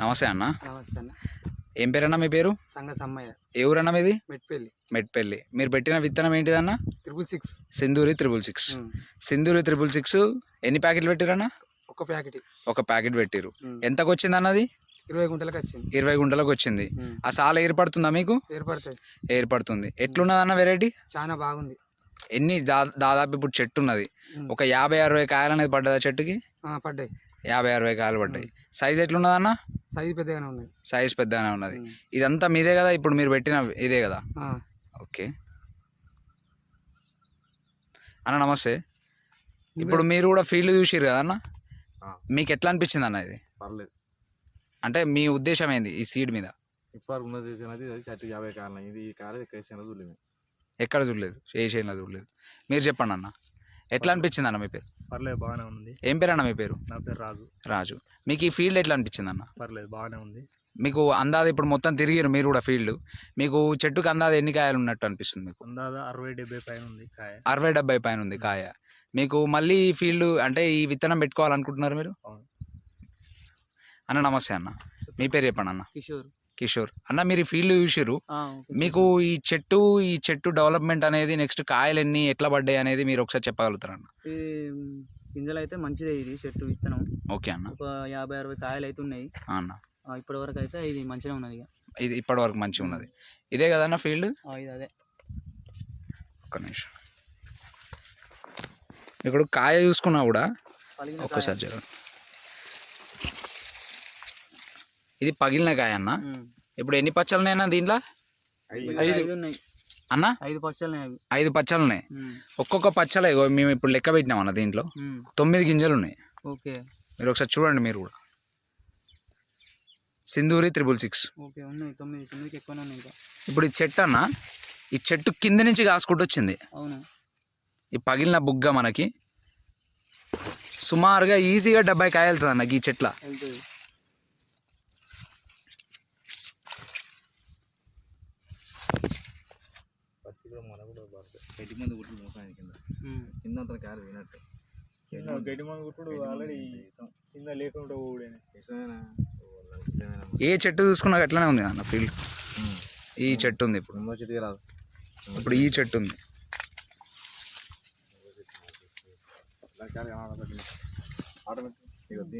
నమస్తే అన్న. నమస్తే అన్న. ఏం పేరన్నా మీ పేరు? సంగ సమ్మయ్య. ఏ ఊరన్నా మీది? మెట్పల్లి. మెట్పల్లి. మీరు పెట్టిన విత్తనం ఏంటిదన్న? Triple six. Sindhuri triple six. Sindhuri triple six ఎన్ని ప్యాకెట్లు పెట్టిరన్నా? ఒక ప్యాకెట్. ఒక ప్యాకెట్ పెట్టిరు. ఎంతకు వచ్చింది అన్నది ఇరవై గుంటలకు వచ్చింది ఇరవై గుంటలకు వచ్చింది. ఆ సాల ఏర్పడుతుందా మీకు? ఏర్పడుతుంది. ఏర్పడుతుంది. ఎట్లున్నదన్న వెరైటీ? చాలా బాగుంది. ఎన్ని దా- దాదాపు ఇప్పుడు చెట్టు ఉన్నది. ఒక యాభై అరవై కాయలు అనేది పడ్డదా చెట్టుకి? ఆ, పడ్డాయి. యాభై అరవై కాయలు పడ్డాయి. సైజ్ ఎట్లున్నదన్న సైజు పెద్దగానే ఉన్నది సైజ్ పెద్దగానే ఉన్నది. ఇదంతా మీదే కదా? ఇప్పుడు మీరు పెట్టిన ఇదే కదా? ఓకే. అన్న నమస్తే. ఇప్పుడు మీరు కూడా ఫీల్డ్ చూసిరు కదా అన్న. మీకు ఎట్లా అనిపించింది అన్న ఇది? పర్లేదు. అంటే మీ ఉద్దేశం ఏంది ఈ సీడ్ మీద? ఉన్నది చెట్టు యాభై కాలం ఇది ఈ కాలం వేసిన చూడలేము. ఎక్కడ చూడలేదు? ఏ చేయలో చూడలేదు. మీరు చెప్పండి అన్న. ఎట్లా అనిపించింది అన్న మీ పేరు? పర్లేదు బాగానే ఉంది. ఏం పేరు అన్న మీ పేరు? నా పేరు రాజు. రాజు. మీకు ఈ ఫీల్డ్ ఎట్లా అనిపించింది అన్న? పర్లేదు బాగానే ఉంది. మీకు అందాది ఇప్పుడు మొత్తం తిరిగిరు మీరు కూడా ఫీల్డ్. మీకు చెట్టుకు అందాది ఎన్ని కాయలు ఉన్నట్టు అనిపిస్తుంది మీకు? అందాదా అరవై డెబ్బై పైన ఉంది కాయ. అరవై డెబ్బై పైన ఉంది కాయ. మీకు మళ్ళీ ఈ ఫీల్డ్ అంటే ఈ విత్తనం పెట్టుకోవాలనుకుంటున్నారు మీరు. అన్న నమస్తే అన్న. మీ పేరు చెప్పండి అన్న. కిషోర్. కిషోర్. అన్న మీరు ఈ ఫీల్డ్ చూసిర్రు. ఆ, మీకు ఈ చెట్టు ఈ చెట్టు డెవలప్మెంట్ అనేది నెక్స్ట్ కాయలు ఎన్ని ఎట్లా పడ్డాయి అనేది మీరు ఒకసారి చెప్పగలుగుతారన్న ఈ గింజలు అయితే మంచిదే ఇది చెట్టు విత్తనం. ఓకే అన్న. ఒక యాభై అరవై కాయలు అయితే ఉన్నాయి అన్న. ఇప్పటి వరకు అయితే ఇది మంచిగా ఉన్నది ఇది ఇప్పటి వరకు మంచిగా ఉన్నది. ఇదే కదన్న ఫీల్డ్? ఇది అదే. ఒక్క నిమిషం. ఇప్పుడు కాయ చూసుకున్నా కూడా ఒక్కసారి జరగ ఇది పగిలిన కాయ అన్న. ఇప్పుడు ఎన్ని పచ్చలనైనా దీంట్లో? ఇంకా ఐదు. ఉన్నాయి. అన్న? ఐదు పచ్చలు ఐదు పచ్చలున్నాయి ఉమ్. ఒక్కొక్క పచ్చల మేము ఇప్పుడు లెక్క పెట్టినాం అన్న దీంట్లో. తొమ్మిది గింజలు ఉన్నాయి ఓకే. మీరు ఒకసారి చూడండి మీరు కూడా. Sindhuri triple six. ఓకే ఉన్నాయి. తొమ్మిది. తొమ్మిదికి ఎక్కువనే ఉన్నాయి ఇంకా. ఇప్పుడు ఈ చెట్టు అన్న ఈ చెట్టు కింద నుంచి కాసుకుంటూ వచ్చింది. అవును. ఈ పగిలిన బుగ్గ మనకి. సుమారుగా ఈజీగా డెబ్బై కాయ వెళ్తుంది అన్న ఈ చెట్ల వెళ్తుంది పత్తి కూడా మన కూడా పడుతుంది గడ్డి మంది గుట్లు మోసానికి కింద. కింద అంతా వినట్టు కింద గడ్డి మంది కుట్టుడు ఆల్రెడీ కింద లేకుండా ఏ చెట్టు చూసుకున్నా అట్లనే ఉంది అన్న ఫీల్డ్. ఈ చెట్టు ఉంది ఇప్పుడు. నిమ్మ చెట్టుకి రాదు. ఇప్పుడు ఈ చెట్టు ఉంది. ఆటోమేటిక్.